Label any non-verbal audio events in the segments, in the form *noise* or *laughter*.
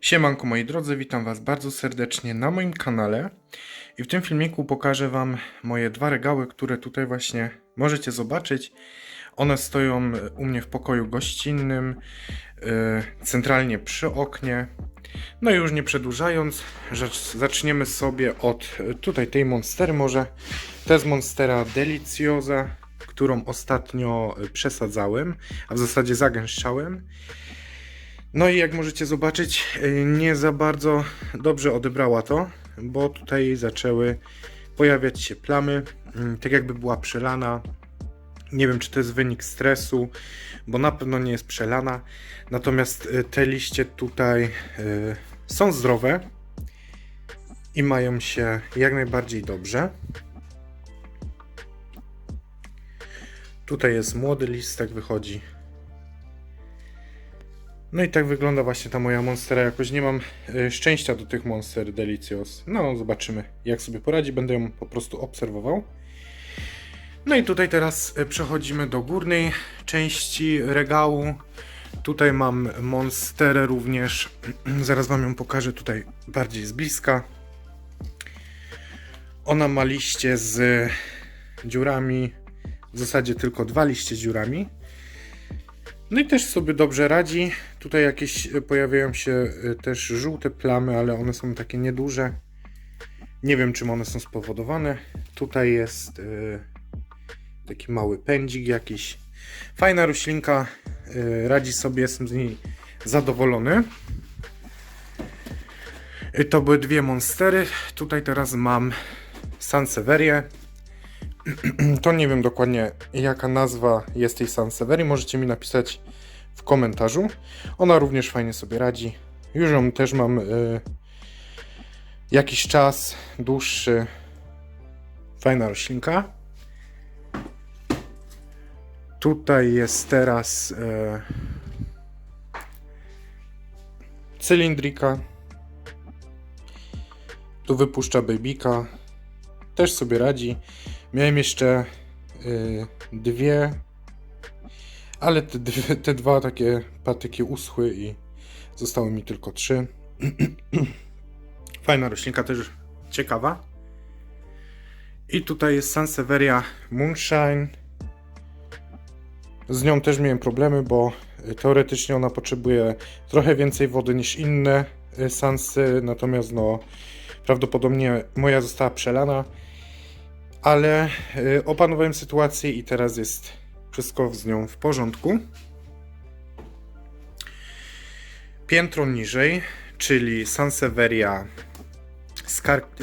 Siemanko moi drodzy, witam was bardzo serdecznie na moim kanale i w tym filmiku pokażę wam moje dwa regały, które tutaj właśnie możecie zobaczyć. One stoją u mnie w pokoju gościnnym, yy, centralnie przy oknie. No i już nie przedłużając, zaczniemy sobie od y, tutaj tej monstery może. To jest monstera Deliciosa, którą ostatnio y, przesadzałem, a w zasadzie zagęszczałem. No i jak możecie zobaczyć, y, nie za bardzo dobrze odebrała to, bo tutaj zaczęły pojawiać się plamy, mm, tak jakby była przelana. Nie wiem, czy to jest wynik stresu, bo na pewno nie jest przelana. Natomiast y, te liście tutaj y, są zdrowe i mają się jak najbardziej dobrze. Tutaj jest młody listek, wychodzi no i tak wygląda właśnie ta moja monstera. Jakoś nie mam y, szczęścia do tych monster Delicious. No, zobaczymy jak sobie poradzi. Będę ją po prostu obserwował. No i tutaj teraz y, przechodzimy do górnej części regału. Tutaj mam monsterę również. *clears throat* Zaraz wam ją pokażę tutaj bardziej z bliska. Ona ma liście z dziurami. W zasadzie tylko dwa liście z dziurami. No i też sobie dobrze radzi. Tutaj jakieś e, pojawiają się e, też żółte plamy, ale one są takie nieduże. Nie wiem, czym one są spowodowane. Tutaj jest yy, taki mały pędzik jakiś. Fajna roślinka, radzi sobie, jestem z niej zadowolony. To były dwie monstery. Tutaj teraz mam Sanseverię. *clears throat* To nie wiem dokładnie jaka nazwa jest tej Sanseveri. Możecie mi napisać w komentarzu. Ona również fajnie sobie radzi. Już ją też mam y, jakiś czas dłuższy. Fajna roślinka. Tutaj jest teraz y, cylindrika. Tu wypuszcza babika. Też sobie radzi. Miałem jeszcze y, dwie ale te, te dwa takie patyki uschły i zostały mi tylko trzy. *clears throat* Fajna roślinka, też ciekawa. I tutaj jest Sansevieria Moonshine. Z nią też miałem problemy, bo teoretycznie ona potrzebuje trochę więcej wody niż inne y, sansy, natomiast no prawdopodobnie moja została przelana, ale y, opanowałem sytuację i teraz jest wszystko z nią w porządku. Piętro niżej, czyli Sansevieria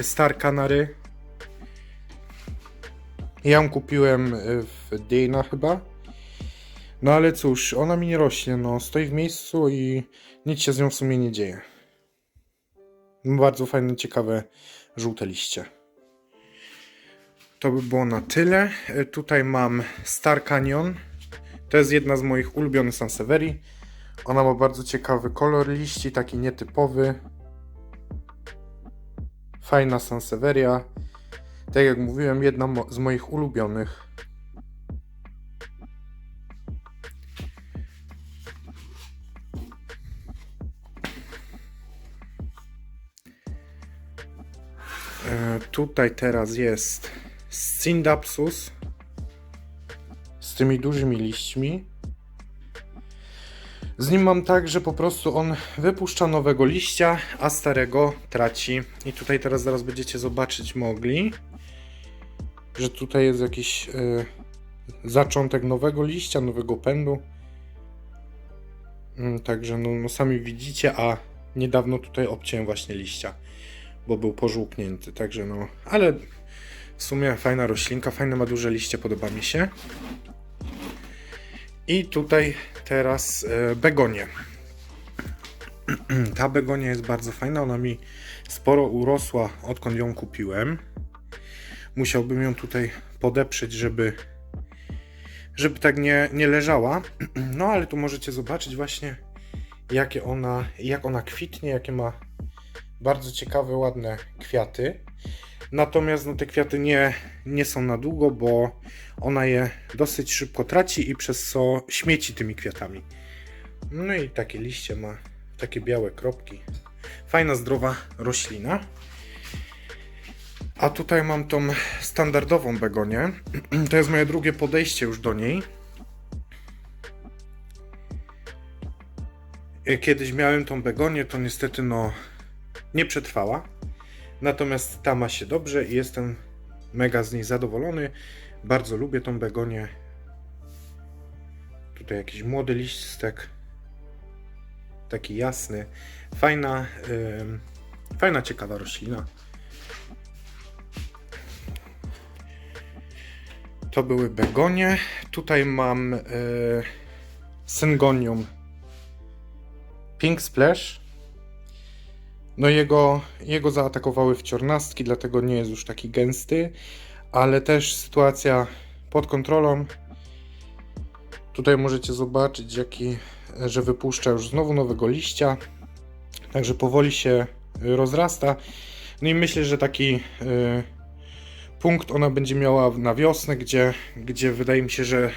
Star Canary. Ja ją kupiłem w Dana chyba. No ale cóż, ona mi nie rośnie, no stoi w miejscu i nic się z nią w sumie nie dzieje. Bardzo fajne, ciekawe, żółte liście. To by było na tyle. E, tutaj mam Star Canyon. To jest jedna z moich ulubionych Sansevierii. Ona ma bardzo ciekawy kolor liści, taki nietypowy. Fajna Sansevieria. Tak jak mówiłem, jedna z moich ulubionych. E, tutaj teraz jest Scindapsus z tymi dużymi liśćmi. Z nim mam tak, że po prostu on wypuszcza nowego liścia, a starego traci. I tutaj teraz zaraz będziecie zobaczyć mogli, że tutaj jest jakiś yy, zaczątek nowego liścia, nowego pędu. Yy, także no, no sami widzicie, a niedawno tutaj obciąłem właśnie liścia, bo był pożółknięty. Także no, ale w sumie fajna roślinka, fajne ma duże liście, podoba mi się. I tutaj teraz e, begonie. *clears throat* Ta begonia jest bardzo fajna, ona mi sporo urosła odkąd ją kupiłem. Musiałbym ją tutaj podeprzeć, żeby żeby tak nie, nie leżała. *clears throat* No ale tu możecie zobaczyć właśnie jakie ona, jak ona kwitnie, jakie ma bardzo ciekawe, ładne kwiaty. Natomiast no, te kwiaty nie, nie są na długo, bo ona je dosyć szybko traci i przez co śmieci tymi kwiatami. No i takie liście ma takie białe kropki. Fajna, zdrowa roślina. A tutaj mam tą standardową begonię. *clears throat* To jest moje drugie podejście już do niej. E, Kiedyś miałem tą begonię, to niestety no nie przetrwała. Natomiast ta ma się dobrze i jestem mega z niej zadowolony. Bardzo lubię tą begonię. Tutaj jakiś młody liścistek. Taki jasny. Fajna, ym, fajna, ciekawa roślina. To były begonie. Tutaj mam y, syngonium Pink Splash. No jego, jego zaatakowały wciornastki, dlatego nie jest już taki gęsty, ale też sytuacja pod kontrolą. Tutaj możecie zobaczyć, jaki, że wypuszcza już znowu nowego liścia. Także powoli się rozrasta. No i myślę, że taki y, punkt ona będzie miała na wiosnę, gdzie, gdzie wydaje mi się, że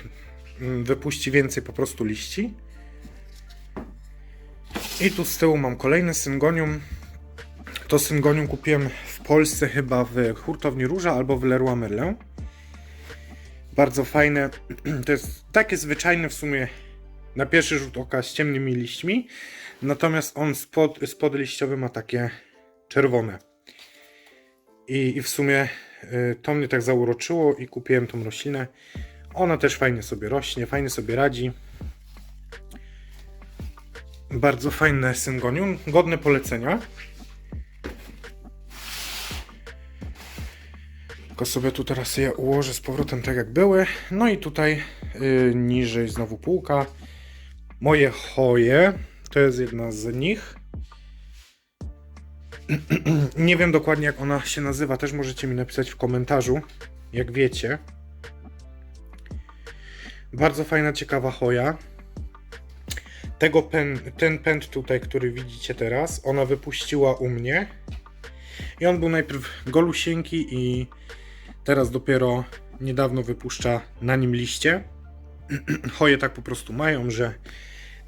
mm, wypuści więcej po prostu liści. I tu z tyłu mam kolejne syngonium. To syngonium kupiłem w Polsce chyba w hurtowni Róża albo w Leroy Merlin. Bardzo fajne. *clears throat* To jest takie zwyczajne w sumie na pierwszy rzut oka z ciemnymi liśćmi. Natomiast on spod, spod liściowy ma takie czerwone. I, I w sumie y, to mnie tak zauroczyło i kupiłem tą roślinę. Ona też fajnie sobie rośnie, fajnie sobie radzi. Bardzo fajne syngonium, godne polecenia. Tylko sobie tu teraz je ułożę z powrotem tak jak były. No i tutaj y, niżej znowu półka. Moje choje, to jest jedna z nich. *clears throat* Nie wiem dokładnie jak ona się nazywa, też możecie mi napisać w komentarzu, jak wiecie. Bardzo fajna, ciekawa choja. Tego pen, ten pęd tutaj, który widzicie teraz, ona wypuściła u mnie. I on był najpierw golusieńki i teraz dopiero niedawno wypuszcza na nim liście. *clears throat* Choje tak po prostu mają, że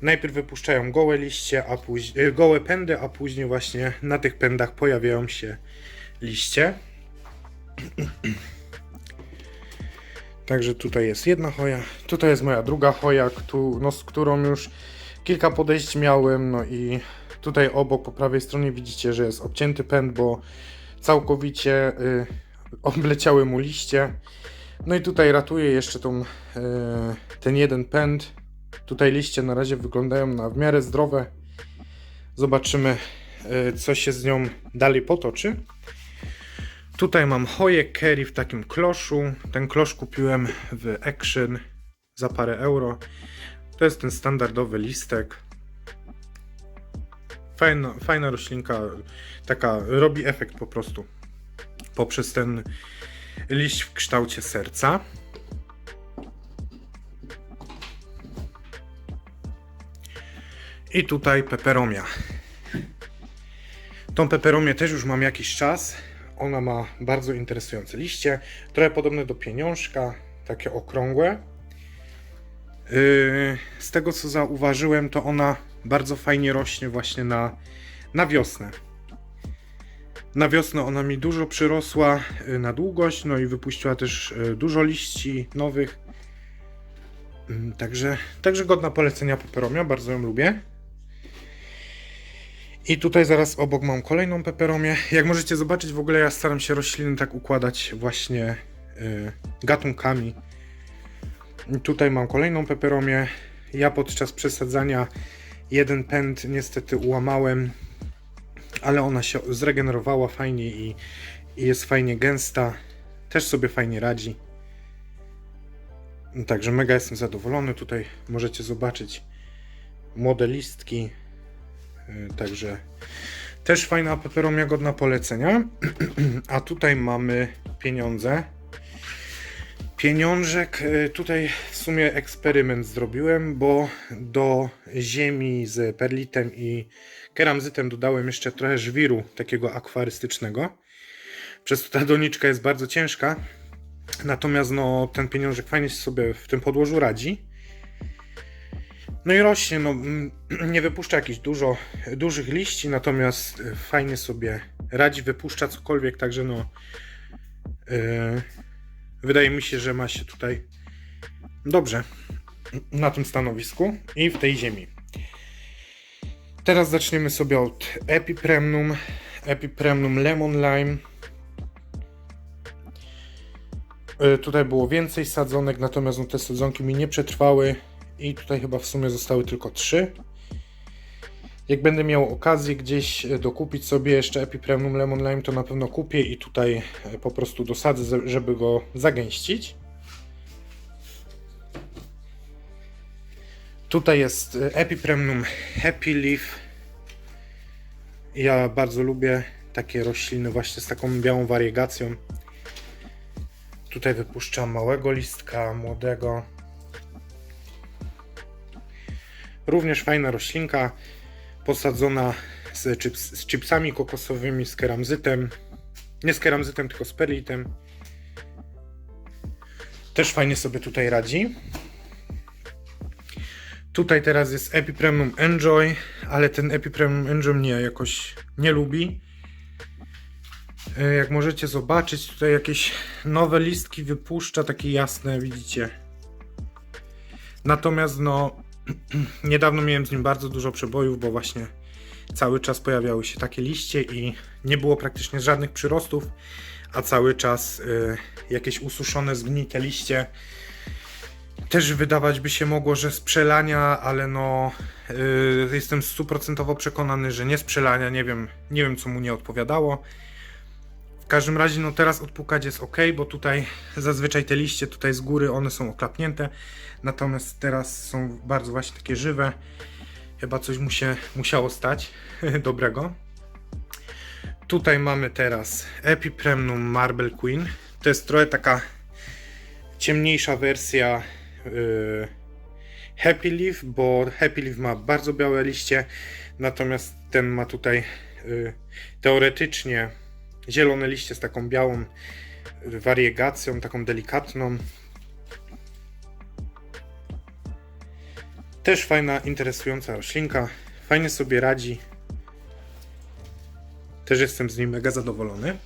najpierw wypuszczają gołe liście, a później e, gołe pędy, a później właśnie na tych pędach pojawiają się liście. *clears throat* Także tutaj jest jedna choja, tutaj jest moja druga choja, no, z którą już kilka podejść miałem, no i tutaj obok po prawej stronie widzicie, że jest obcięty pęd, bo całkowicie y, obleciały mu liście. No i tutaj ratuję jeszcze tą, y, ten jeden pęd. Tutaj liście na razie wyglądają na w miarę zdrowe. Zobaczymy, y, co się z nią dalej potoczy. Tutaj mam choję Kerry w takim kloszu. Ten klosz kupiłem w Action za parę euro. To jest ten standardowy listek. Fajna, fajna roślinka, taka robi efekt po prostu poprzez ten liść w kształcie serca. I tutaj peperomia. Tą peperomię też już mam jakiś czas. Ona ma bardzo interesujące liście, trochę podobne do pieniążka, takie okrągłe. Yy, z tego co zauważyłem, to ona bardzo fajnie rośnie właśnie na, na wiosnę. Na wiosnę ona mi dużo przyrosła yy, na długość, no i wypuściła też yy, dużo liści nowych. Yy, Także, także godna polecenia peperomia, bardzo ją lubię. I tutaj zaraz obok mam kolejną peperomię. Jak możecie zobaczyć, w ogóle ja staram się rośliny tak układać właśnie yy, gatunkami. Tutaj mam kolejną peperomię. Ja podczas przesadzania jeden pęd niestety ułamałem, ale ona się zregenerowała fajnie i, i jest fajnie gęsta. Też sobie fajnie radzi. Także mega jestem zadowolony. Tutaj możecie zobaczyć młode listki. Yy, Także też fajna peperomia godna polecenia. *clears throat* A tutaj mamy pieniądze. Pieniążek, y, tutaj w sumie eksperyment zrobiłem, bo do ziemi z perlitem i keramzytem dodałem jeszcze trochę żwiru takiego akwarystycznego. Przez to ta doniczka jest bardzo ciężka. Natomiast no, ten pieniążek fajnie sobie w tym podłożu radzi. No i rośnie, no mm, *clears throat* nie wypuszcza jakichś dużo dużych liści, natomiast y, fajnie sobie radzi, wypuszcza cokolwiek, także no yy, wydaje mi się, że ma się tutaj dobrze na tym stanowisku i w tej ziemi. Teraz zaczniemy sobie od Epipremnum, Epipremnum Lemon Lime. Yy, Tutaj było więcej sadzonek, natomiast no, te sadzonki mi nie przetrwały i tutaj chyba w sumie zostały tylko trzy. Jak będę miał okazję gdzieś e, dokupić sobie jeszcze Epipremnum Lemon Lime, to na pewno kupię i tutaj e, po prostu dosadzę, żeby go zagęścić. Tutaj jest e, Epipremnum Happy Leaf. Ja bardzo lubię takie rośliny właśnie z taką białą wariegacją. Tutaj wypuszczam małego listka, młodego. Również fajna roślinka, posadzona z, chips, z chipsami kokosowymi, z keramzytem. Nie z keramzytem, tylko z perlitem. Też fajnie sobie tutaj radzi. Tutaj teraz jest Epipremnum Enjoy, ale ten Epipremnum Enjoy mnie jakoś nie lubi. E, Jak możecie zobaczyć, tutaj jakieś nowe listki wypuszcza, takie jasne, widzicie. Natomiast no, *clears throat* niedawno miałem z nim bardzo dużo przebojów, bo właśnie cały czas pojawiały się takie liście i nie było praktycznie żadnych przyrostów, a cały czas y, jakieś ususzone, zgnite liście. Też wydawać by się mogło, że z przelania, ale no y, jestem stuprocentowo przekonany, że nie z przelania, nie wiem, nie wiem co mu nie odpowiadało. W każdym razie no teraz odpukać jest ok, bo tutaj zazwyczaj te liście tutaj z góry one są oklapnięte, natomiast teraz są bardzo właśnie takie żywe. Chyba coś mu się musiało stać *laughs* dobrego. Tutaj mamy teraz Epipremnum Marble Queen. To jest trochę taka ciemniejsza wersja yy, Happy Leaf, bo Happy Leaf ma bardzo białe liście, natomiast ten ma tutaj yy, teoretycznie zielone liście z taką białą wariegacją, taką delikatną. Też fajna, interesująca roślinka. Fajnie sobie radzi. Też jestem z niej mega zadowolony.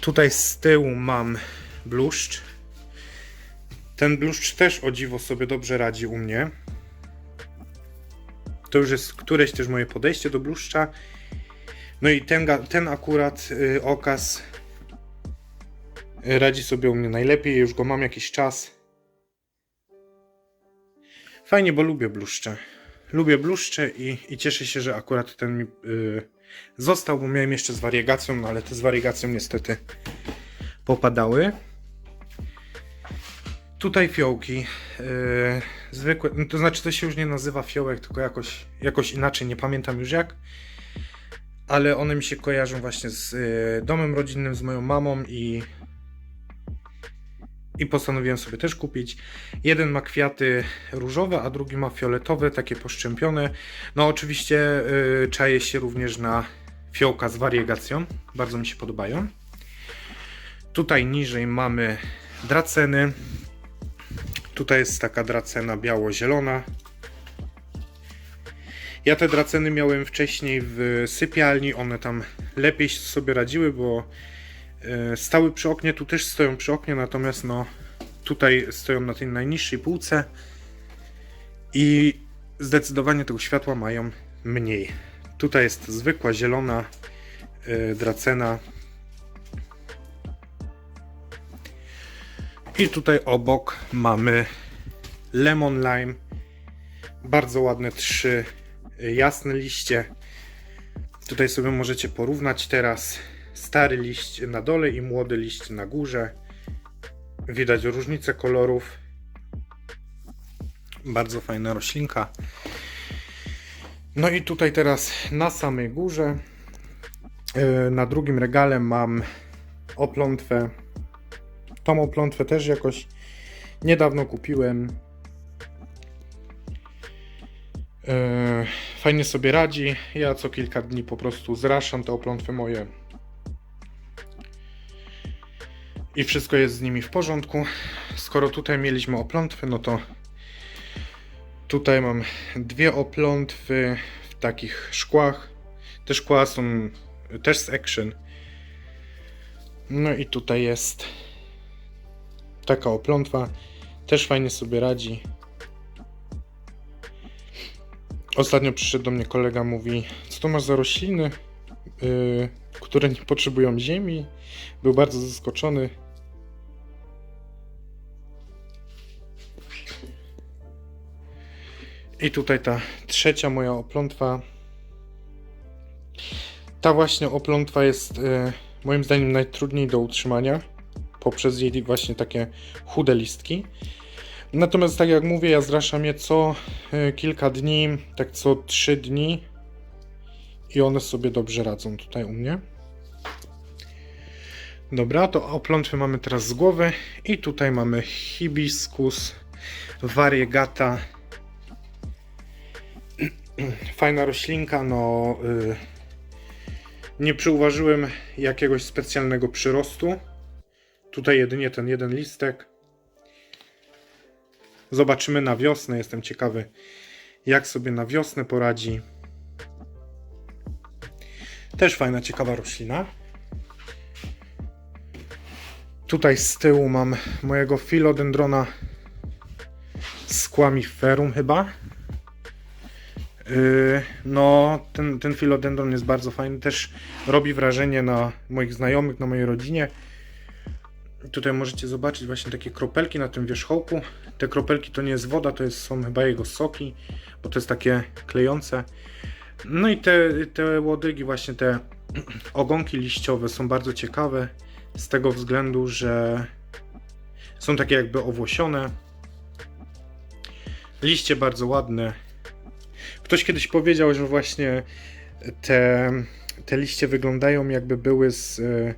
Tutaj z tyłu mam bluszcz. Ten bluszcz też o dziwo sobie dobrze radzi u mnie. To już jest któreś też moje podejście do bluszcza. No i ten, ten akurat y, okaz radzi sobie u mnie najlepiej. Już go mam jakiś czas. Fajnie, bo lubię bluszcze. Lubię bluszcze i, i cieszę się, że akurat ten mi y, został, bo miałem jeszcze z wariegacją, no ale te z wariegacją niestety popadały. Tutaj fiołki. y, zwykłe, no to znaczy to się już nie nazywa fiołek, tylko jakoś, jakoś inaczej, nie pamiętam już jak. Ale one mi się kojarzą właśnie z y, domem rodzinnym, z moją mamą i i postanowiłem sobie też kupić. Jeden ma kwiaty różowe, a drugi ma fioletowe, takie poszczępione. No oczywiście yy, czaję się również na fiołka z wariegacją. Bardzo mi się podobają. Tutaj niżej mamy draceny. Tutaj jest taka dracena biało-zielona. Ja te draceny miałem wcześniej w sypialni, one tam lepiej sobie radziły, bo e, stały przy oknie, tu też stoją przy oknie, natomiast no tutaj stoją na tej najniższej półce i zdecydowanie tego światła mają mniej. Tutaj jest zwykła zielona e, dracena. I tutaj obok mamy lemon lime. Bardzo ładne trzy e, jasne liście. Tutaj sobie możecie porównać teraz stary liść na dole i młody liść na górze. Widać różnicę kolorów. Bardzo fajna roślinka. No i tutaj teraz na samej górze, yy, na drugim regale mam oplątwę. Tą oplątwę też jakoś niedawno kupiłem. Yy, Fajnie sobie radzi. Ja co kilka dni po prostu zraszam te oplątwy moje. I wszystko jest z nimi w porządku. Skoro tutaj mieliśmy oplątwy, no to Tutaj mam dwie oplątwy w takich szkłach. Te szkła są też z Action. No i tutaj jest taka oplątwa. Też fajnie sobie radzi. Ostatnio przyszedł do mnie kolega, mówi, co to masz za rośliny, yy, które nie potrzebują ziemi. Był bardzo zaskoczony. I tutaj ta trzecia moja oplątwa. Ta właśnie oplątwa jest e, moim zdaniem najtrudniej do utrzymania poprzez jej właśnie takie chude listki. Natomiast tak jak mówię, ja zraszam je co e, kilka dni, tak co 3 dni i one sobie dobrze radzą tutaj u mnie. Dobra, to oplątwy mamy teraz z głowy i tutaj mamy hibiscus variegata *clears throat* fajna roślinka, no y, nie przyuważyłem jakiegoś specjalnego przyrostu. Tutaj jedynie ten jeden listek. Zobaczymy na wiosnę. Jestem ciekawy, jak sobie na wiosnę poradzi. Też fajna, ciekawa roślina. Tutaj z tyłu mam mojego philodendrona squamiferum chyba. Yy, no, ten, ten philodendron jest bardzo fajny. Też robi wrażenie na moich znajomych, na mojej rodzinie. Tutaj możecie zobaczyć właśnie takie kropelki na tym wierzchołku. Te kropelki to nie jest woda, to jest, są chyba jego soki, bo to jest takie klejące. No i te, te łodygi, właśnie te *clears throat* ogonki liściowe są bardzo ciekawe z tego względu, że są takie jakby owłosione. Liście bardzo ładne, Ktoś kiedyś powiedział, że właśnie te, te liście wyglądają jakby były z, e,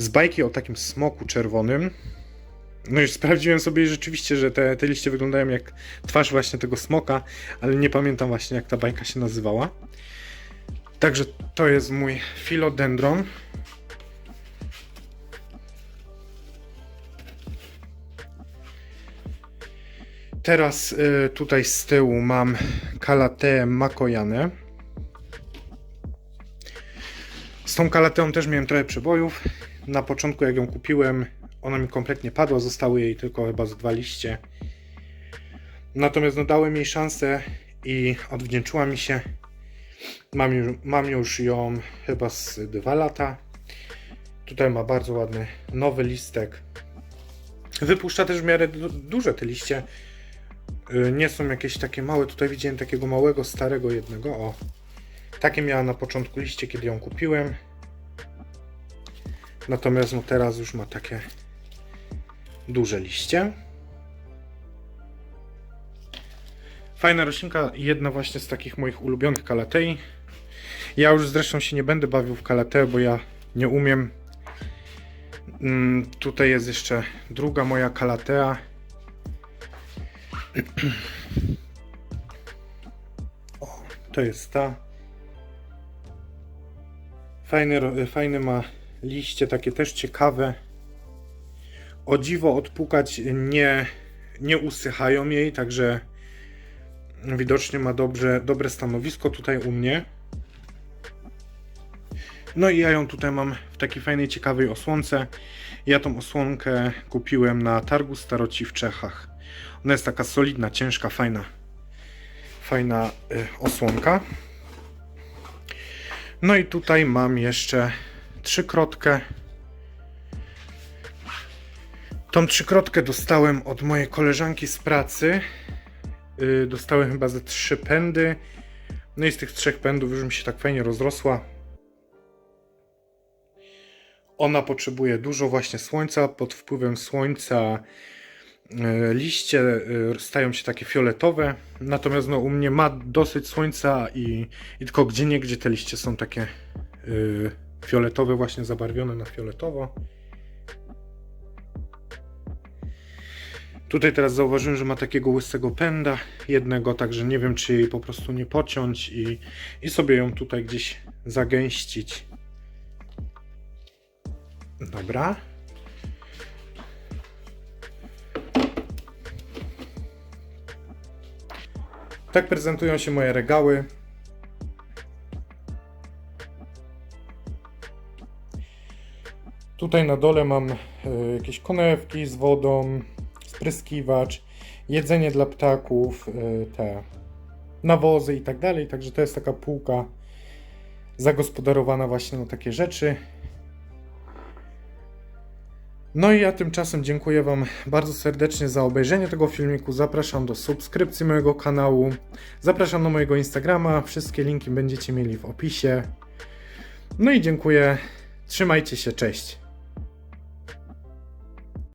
z bajki o takim smoku czerwonym. No i sprawdziłem sobie rzeczywiście, że te, te liście wyglądają jak twarz właśnie tego smoka, ale nie pamiętam właśnie jak ta bajka się nazywała. Także to jest mój philodendron. Teraz y, tutaj z tyłu mam Kalateę Makojanę. Z tą Kalateą też miałem trochę przebojów. Na początku jak ją kupiłem, ona mi kompletnie padła, zostały jej tylko chyba z dwa liście. Natomiast no, dałem jej szansę i odwdzięczyła mi się. Mam już, mam już ją chyba z dwa lata. Tutaj ma bardzo ładny nowy listek. Wypuszcza też w miarę du duże te liście. Y, nie są jakieś takie małe. Tutaj widziałem takiego małego, starego jednego. O, takie miała na początku liście, kiedy ją kupiłem. Natomiast no teraz już ma takie duże liście. Fajna roślinka, jedna właśnie z takich moich ulubionych kalatei. Ja już zresztą się nie będę bawił w kalatę, bo ja nie umiem. Mm, tutaj jest jeszcze druga moja kalatea. *clears throat* O, to jest ta. Fajny, fajny ma liście, takie też ciekawe. O dziwo odpukać nie, nie usychają jej, także widocznie ma dobrze, dobre stanowisko tutaj u mnie. No i ja ją tutaj mam w takiej fajnej, ciekawej osłonce. Ja tą osłonkę kupiłem na targu staroci w Czechach. Ona jest taka solidna, ciężka, fajna, fajna y, osłonka. No i tutaj mam jeszcze trzykrotkę. Tą trzykrotkę dostałem od mojej koleżanki z pracy. Yy, dostałem chyba ze trzy pędy. No i z tych trzech pędów już mi się tak fajnie rozrosła. Ona potrzebuje dużo właśnie słońca. Pod wpływem słońca E, liście e, stają się takie fioletowe, natomiast no, u mnie ma dosyć słońca i, i tylko gdzie nie gdzie te liście są takie yy, fioletowe, właśnie zabarwione na fioletowo. Tutaj teraz zauważyłem, że ma takiego łysego pęda jednego, także nie wiem czy jej po prostu nie pociąć i, i sobie ją tutaj gdzieś zagęścić. Dobra. Tak prezentują się moje regały. Tutaj na dole mam e, jakieś konewki z wodą, spryskiwacz, jedzenie dla ptaków, e, te nawozy i tak dalej. Także to jest taka półka zagospodarowana właśnie na takie rzeczy. No i ja tymczasem dziękuję Wam bardzo serdecznie za obejrzenie tego filmiku. Zapraszam do subskrypcji mojego kanału. Zapraszam na mojego Instagrama. Wszystkie linki będziecie mieli w opisie. No i dziękuję. Trzymajcie się, cześć.